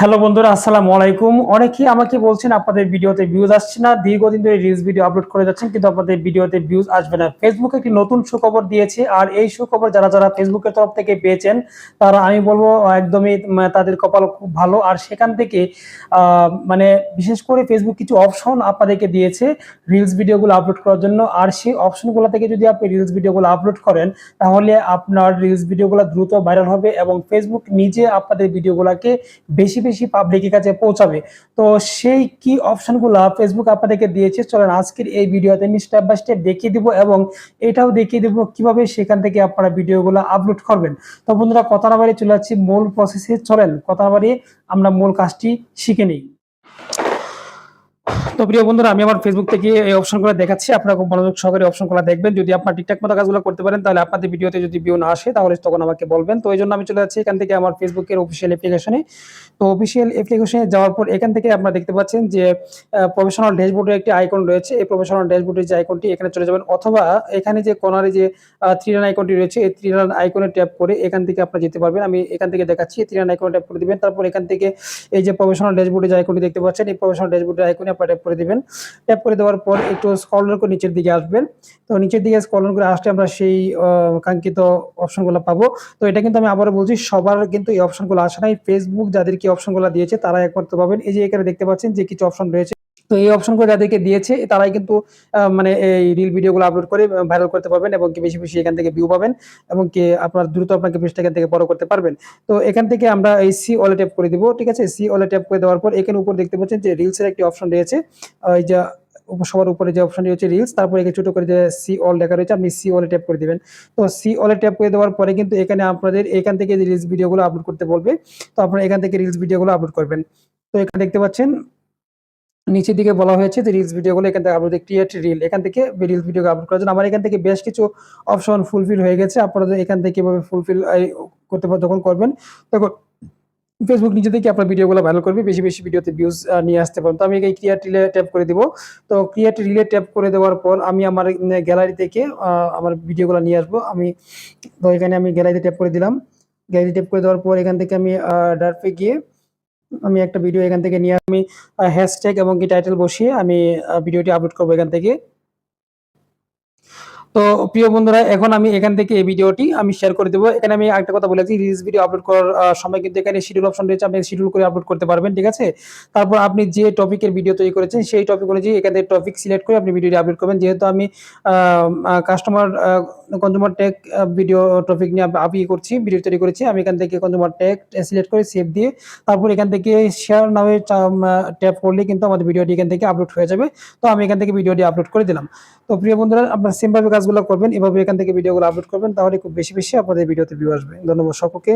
Hello বন্ধুরা, আসসালামু আলাইকুম। অনেকেই আমাকে বলছেন আপনাদের ভিডিওতে ভিউজ আসছে না, দীর্ঘদিন ধরে রিলস ভিডিও আপলোড করে যাচ্ছেন, কিন্তু আপনাদের ভিডিওতে ভিউজ আসবে না। ফেসবুক একটি নতুন সুখবর দিয়েছে, আর এই সুখবর যারা যারা ফেসবুকের তরফ থেকে পেয়েছেন, তারা আমি বলব, একদমই তাদের কপাল খুব ভালো। আর সেখান থেকে মানে বিশেষ করে ফেসবুক কিছু অপশন আপনাদেরকে দিয়েছে রিলস ভিডিওগুলো আপলোড করার জন্য। আর সেই অপশনগুলো থেকে যদি আপনি রিলস ভিডিওগুলো আপলোড করেন, তাহলে আপনার রিলস ভিডিওগুলো দ্রুত ভাইরাল হবে এবং ফেসবুক নিজে আপনাদের ভিডিওগুলোকে বেশি বেশি পাবলিকের কাছে পৌঁছাবে। তো সেই কি অপশনগুলো ফেসবুক আপনাদেরকে দিয়েছে, চলেন আজকের এই ভিডিওতে আমি স্টেপ বাই স্টেপ দেখিয়ে দিব এবং এটাও দেখিয়ে দিব কীভাবে সেখান থেকে আপনারা ভিডিওগুলো আপলোড করবেন। তো বন্ধুরা, কথা না বাড়িয়ে চলে যাচ্ছি মূল প্রসেসে চলেন, কথা না বাড়িয়ে আমরা মূল কাজটি শিখে নিই। তো প্রিয় বন্ধুরা, আমি আমার ফেসবুক থেকে এই অপশনগুলো দেখাচ্ছি। আপনারা খুব মনোযোগ সহকারে অপশনগুলো দেখবেন। যদি আপনার ঠিকঠাক মতো কাজগুলো করতে পারেন, তাহলে আপনাদের ভিডিওতে যদি ভিউ না আসে, তাহলে তখন আমাকে বলবেন। তো এই জন্য আমি চলে যাচ্ছি এখান থেকে আমার ফেসবুকের অফিসিয়াল অ্যাপ্লিকেশনে তো অফিসিয়াল অ্যাপ্লিকেশনে যাওয়ার পর এখান থেকে আপনারা দেখতে পাচ্ছেন যে প্রফেশনাল ড্যাশবোর্ডের একটি আইকন রয়েছে। এই প্রফেশনাল ড্যাশবোর্ডের যে আইকনটি এখানে চলে যাবেন। অথবা এখানে যে কর্নারে যে থ্রি লাইন আইকনটি রয়েছে, এই থ্রি লাইন আইকনে ট্যাপ করে এখান থেকে আপনারা যেতে পারবেন। আমি এখান থেকে দেখাচ্ছি থ্রি লাইন আইকনে ট্যাপ করে দিবেন। তারপর এখান থেকে এই যে প্রফেশনাল ড্যাশবোর্ডের যে আইকনটি দেখতে পাচ্ছেন, এই প্রফেশনাল ড্যাশবোর্ডের আইকনে আপনারা করে দিবেন। ট্যাপ করে দেওয়ার পর একটু স্কলার করে নিচের দিকে আসবেন। তো নিচের দিকে স্কলার করে আসলে আমরা সেই কাঙ্ক্ষিত অপশনগুলো পাবো। তো এটা কিন্তু আমি আবারও বলছি, সবার কিন্তু এই অপশনগুলো আসে নাই। ফেসবুক যাদেরকে অপশনগুলো দিয়েছে, তারা একমাত্র পাবেন। এই যে এখানে দেখতে পাচ্ছেন যে কিছু অপশন রয়েছে। তো এই অপশনগুলো যাদেরকে দিয়েছে, তারাই কিন্তু মানে এই রিল ভিডিওগুলো আপলোড করে ভাইরাল করতে পারবেন এবং কি বেশি বেশি এখান থেকে ভিউ পাবেন এবং কি আপনার দ্রুত আপনাকে পেজটা এখান থেকে বড় করতে পারবেন। তো এখান থেকে আমরা এই সি অলে ট্যাপ করে দিব, ঠিক আছে? সি অলে ট্যাপ করে দেওয়ার পর এখানে উপর দেখতে পাচ্ছেন যে রিলসের একটি অপশন রয়েছে। এই যে সবার উপরে যে অপশনটি হচ্ছে রিলস তারপরে এখানে ছোট করে যে সি অল লেখা রয়েছে, আপনি সি অলে ট্যাপ করে দিবেন। তো সি অলে ট্যাপ করে দেওয়ার পরে কিন্তু এখানে আপনাদের, এখান থেকে যে রিলস ভিডিওগুলো আপলোড করতে বলবে, তো আপনারা এখান থেকে রিলস ভিডিওগুলো আপলোড করবেন। তো এখানে দেখতে পাচ্ছেন নিচের দিকে বলা হয়েছে যে রিলস ভিডিওগুলো এখান থেকে আপলোড ক্রিয়েট রিল এখান থেকে রিলস ভিডিও আপলোড করার জন্য। আমার এখান থেকে বেশ কিছু অপশন ফুলফিল হয়ে গেছে। আপনারা এখান থেকে এভাবে ফুলফিল করতে যখন করবেন। তখন ফেসবুক নিজে থেকে আপনার ভিডিওগুলো ভাইরাল করবে। বেশি বেশি ভিডিওতে ভিউজ নিয়ে আসতে পারেন। তো আমি এই ক্রিয়েট রিলে ট্যাপ করে দিব। তো ক্রিয়েট রিলে ট্যাপ করে দেওয়ার পর আমি আমার গ্যালারি থেকে আমার ভিডিওগুলো নিয়ে আসব। আমি, তো এখানে আমি গ্যালারিতে ট্যাপ করে দিলাম। গ্যালারি ট্যাপ করে দেওয়ার পর এখান থেকে আমি ডার্পে গিয়ে আমি একটা ভিডিও এখান থেকে নিয়ে আমি হ্যাশট্যাগ এবং কি টাইটেল বসিয়ে আমি ভিডিওটি আপলোড করব এখান থেকে। তো প্রিয় বন্ধুরা, এখন আমি এখান থেকে এই ভিডিওটি আমি শেয়ার করে দেবো। এখানে আমি একটা কথা বলেছি রিলস ভিডিও আপলোড করার সময় কিন্তু এখানে শিডিউল অপশন রয়েছে, আপনি শিডিউল করে আপলোড করতে পারবেন, ঠিক আছে? তারপর আপনি যে টপিকের ভিডিও তৈরি করেছেন, সেই টপিক অনুযায়ী এখান থেকে টপিক সিলেক্ট করে আপনি ভিডিওটি আপলোড করবেন। যেহেতু আমি customer consumer tag video topic নিয়ে আপি করছি ভিডিও তৈরি করেছি, আমি এখান থেকে কনজুমার ট্যাগ সিলেক্ট করে সেভ দিয়ে তারপর এখান থেকে শেয়ার নামে ট্যাপ করলে কিন্তু আমাদের ভিডিওটি এখান থেকে আপলোড হয়ে যাবে। তো আমি এখান থেকে ভিডিওটি আপলোড করে দিলাম। তো প্রিয় বন্ধুরা, আপনার সেমভাবে কাজগুলো করবেন, এভাবে এখান থেকে ভিডিওগুলো আপলোড করবেন, তাহলে খুব বেশি বেশি আপনাদের ভিডিওতে ভিউ আসবে। ধন্যবাদ সকলকে।